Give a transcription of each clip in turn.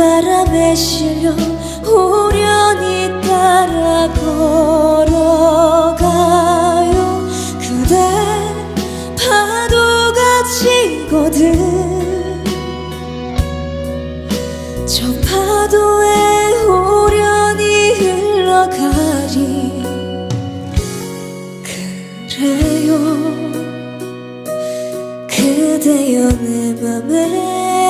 바람에 실려 우연히 따라 걸어가요. 그대 파도가 치거든. 저 파도에 우연히 흘러가리. 그래요. 그대여 내 맘에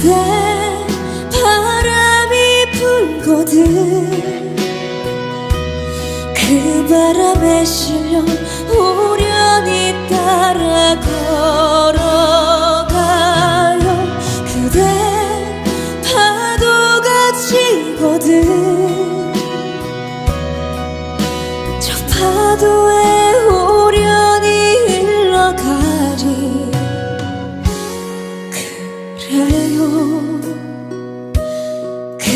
그대 바람이 불거든 그 바람에 실려 우연히 따라 걸어가요. 그대 파도가 치거든